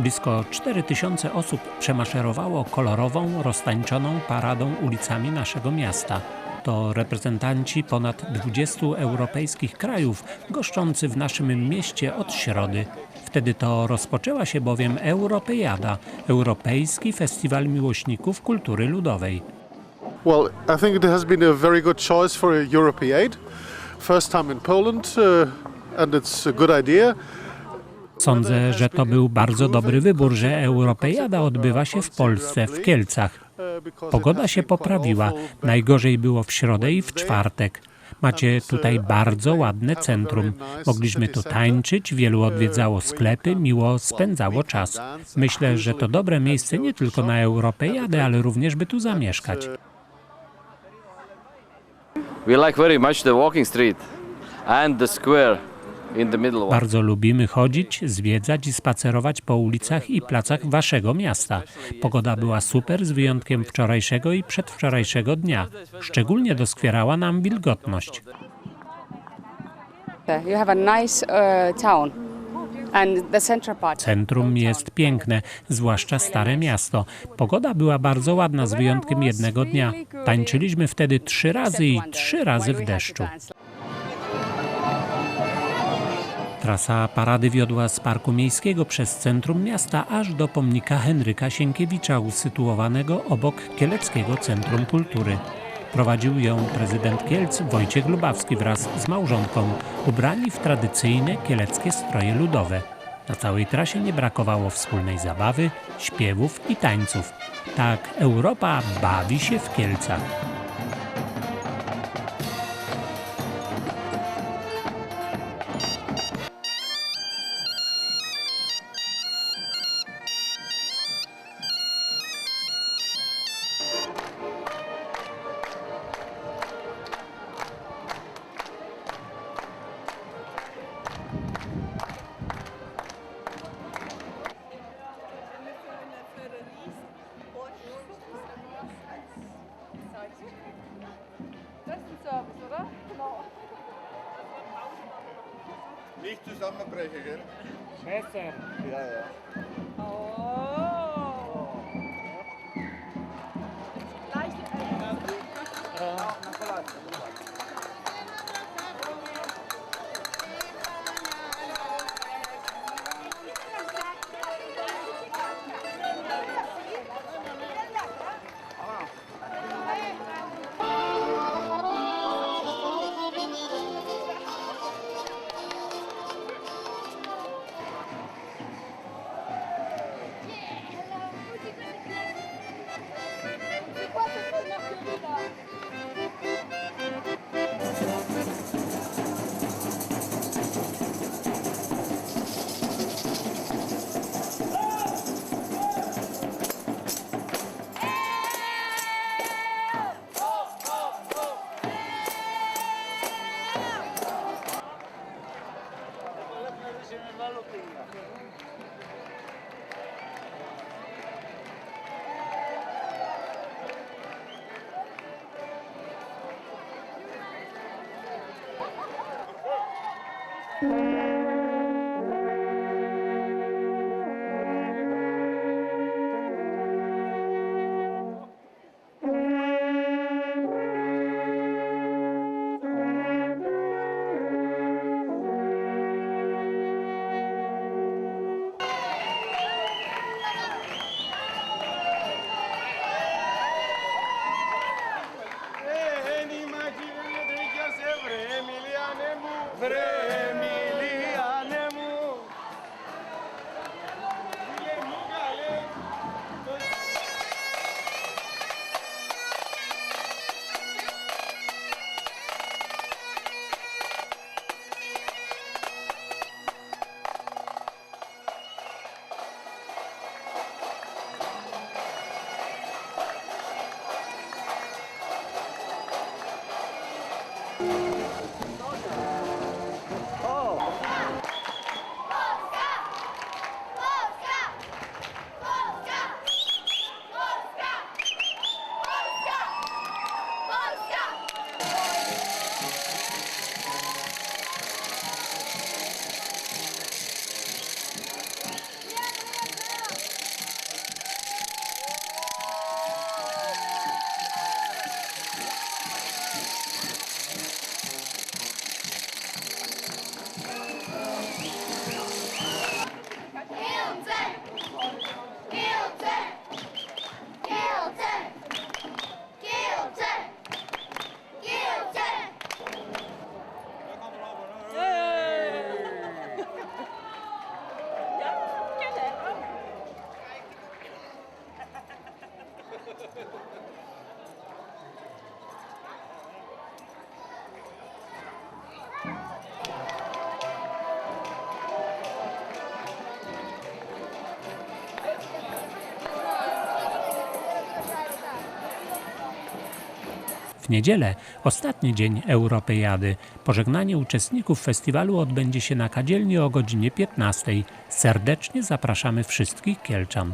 Blisko 4000 osób przemaszerowało kolorową, roztańczoną paradą ulicami naszego miasta. To reprezentanci ponad 20 europejskich krajów goszczący w naszym mieście od środy. Wtedy to rozpoczęła się bowiem Europejada, Europejski Festiwal Miłośników Kultury Ludowej. Well, I think it has been a very good choice for Europeade. First time in Poland, uh, and it's a good idea. Sądzę, że to był bardzo dobry wybór, że Europejada odbywa się w Polsce, w Kielcach. Pogoda się poprawiła. Najgorzej było w środę i w czwartek. Macie tutaj bardzo ładne centrum. Mogliśmy tu tańczyć, wielu odwiedzało sklepy, miło spędzało czas. Myślę, że to dobre miejsce nie tylko na Europejadę, ale również by tu zamieszkać. We like very much the walking street and the square Bardzo lubimy chodzić, zwiedzać i spacerować po ulicach i placach waszego miasta. Pogoda była super z wyjątkiem wczorajszego i przedwczorajszego dnia. Szczególnie doskwierała nam wilgotność. You have a nice uh, town. Centrum jest piękne, zwłaszcza Stare Miasto. Pogoda była bardzo ładna z wyjątkiem jednego dnia. Tańczyliśmy wtedy trzy razy i trzy razy w deszczu. Trasa parady wiodła z Parku Miejskiego przez centrum miasta aż do pomnika Henryka Sienkiewicza usytuowanego obok Kieleckiego Centrum Kultury. Prowadził ją prezydent Kielc Wojciech Lubawski wraz z małżonką, ubrani w tradycyjne kieleckie stroje ludowe. Na całej trasie nie brakowało wspólnej zabawy, śpiewów i tańców. Tak Europa bawi się w Kielcach. Service, oder? Genau. Nicht zusammenbrechen, gell? Oh. Prem W niedzielę ostatni dzień Europejady. Pożegnanie uczestników festiwalu odbędzie się na kadzielni o godzinie 15. Serdecznie zapraszamy wszystkich Kielczan.